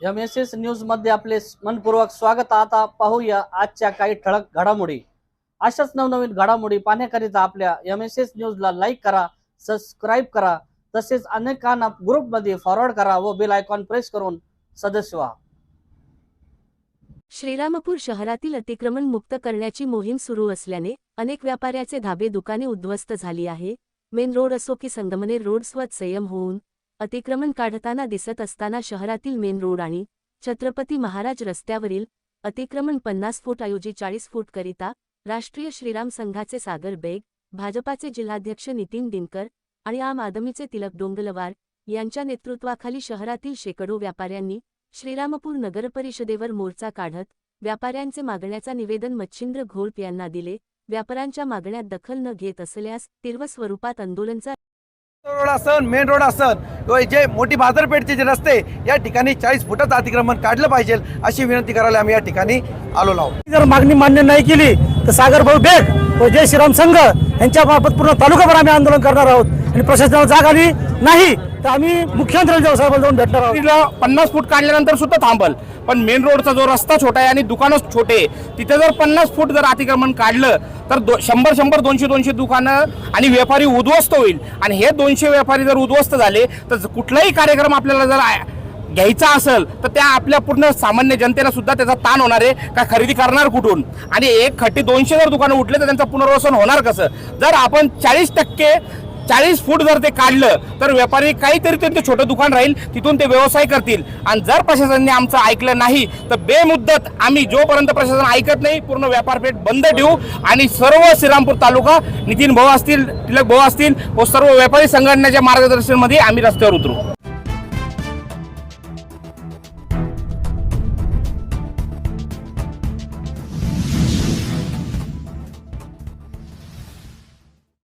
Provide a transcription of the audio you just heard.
M S S न्यूजमध्ये आपले मनपूर्वक स्वागत. आता पाहूया आजच्या काही ठळक घडामोडी. अशाच नवनवीन घडामोडी पाहण्याकरिता आपल्या एम एस एस न्यूजला लाईक करा सबस्क्राईब करा तसेच अनेकांना ग्रुपमध्ये फॉरवर्ड करा व बेल आयकॉन प्रेस करून सदस्य व्हा. श्रीरामपूर शहरातील अतिक्रमण मुक्त करण्याची मोहीम सुरू असल्याने अनेक व्यापाऱ्याचे धाबे दुकाने उद्ध्वस्त झाली आहे. मेन रोड असो की संगमनेर रोड स्वत संयम होऊन अतिक्रमण काढताना दिसत असताना शहरातील मेन रोड आणि छत्रपती महाराज रस्त्यावरील अतिक्रमण पन्नास फूट ऐवजी चाळीस फूट करिता राष्ट्रीय श्रीराम संघाचे सागर बेग भाजपाचे जिल्हाध्यक्ष नितीन दिनकर आणि आम आदमीचे तिलक डोंगलवार यांच्या नेतृत्वाखाली शहरातील शेकडो व्यापाऱ्यांनी श्रीरामपूर नगरपरिषदेवर मोर्चा काढत व्यापाऱ्यांचे मागण्याचा निवेदन मच्छिंद्र घोळप यांना दिले. व्यापाऱ्यांच्या मागण्यात दखल न घेत असल्यास तीव्र स्वरूपात आंदोलनचा रोड असन मेन रोड असन. जे मोठी बाजारपेठचे जे रस्ते या ठिकाणी चाळीस फुटाचं अतिक्रमण काढलं पाहिजे अशी विनंती करायला आम्ही या ठिकाणी आलो आहोत. जर मागणी मान्य नाही केली तर सागर भाऊ बेग व जय श्रीराम संघ यांच्या पूर्ण तालुकाभर आम्ही आंदोलन करणार आहोत आणि प्रशासनाला जाग आली नाही तर आम्ही मुख्यमंत्र्यांच्या साहेबांना जाऊन भेटणार आहोत. तिला पन्नास फूट काढल्यानंतर सुद्धा थांबल. पण मेन रोडचा जो रस्ता छोटा आहे आणि दुकानं छोटे आहे, तिथे जर पन्नास फूट जर अतिक्रमण काढलं तर दो शंभर शंभर दोनशे दोनशे दुकानं आणि व्यापारी उद्ध्वस्त होईल. आणि हे दोनशे व्यापारी जर उद्ध्वस्त झाले तर कुठलाही कार्यक्रम आपल्याला जर आया घ्यायचा असेल तर त्या आपल्या पूर्ण सामान्य जनतेला सुद्धा त्याचा ताण होणार आहे. का खरेदी करणार कुठून? आणि एक खट्टी दोनशे जर दुकानं उठले तर त्यांचं पुनर्वसन होणार कसं? जर आपण चाळीस टक्के चाळीस फूट जर ते काढलं तर व्यापारी काहीतरी त्यांचं छोटं दुकान राहील तिथून ते व्यवसाय करतील. आणि जर प्रशासनाने आमचं ऐकलं नाही तर बेमुद्दत आम्ही जोपर्यंत प्रशासन ऐकत नाही पूर्ण व्यापारपेठ बंद ठेवू आणि सर्व श्रीरामपूर तालुका नितीन भाऊ असतील तिलक भाऊ असतील व सर्व व्यापारी संघटनेच्या मार्गदर्शनमध्ये आम्ही रस्त्यावर उतरू.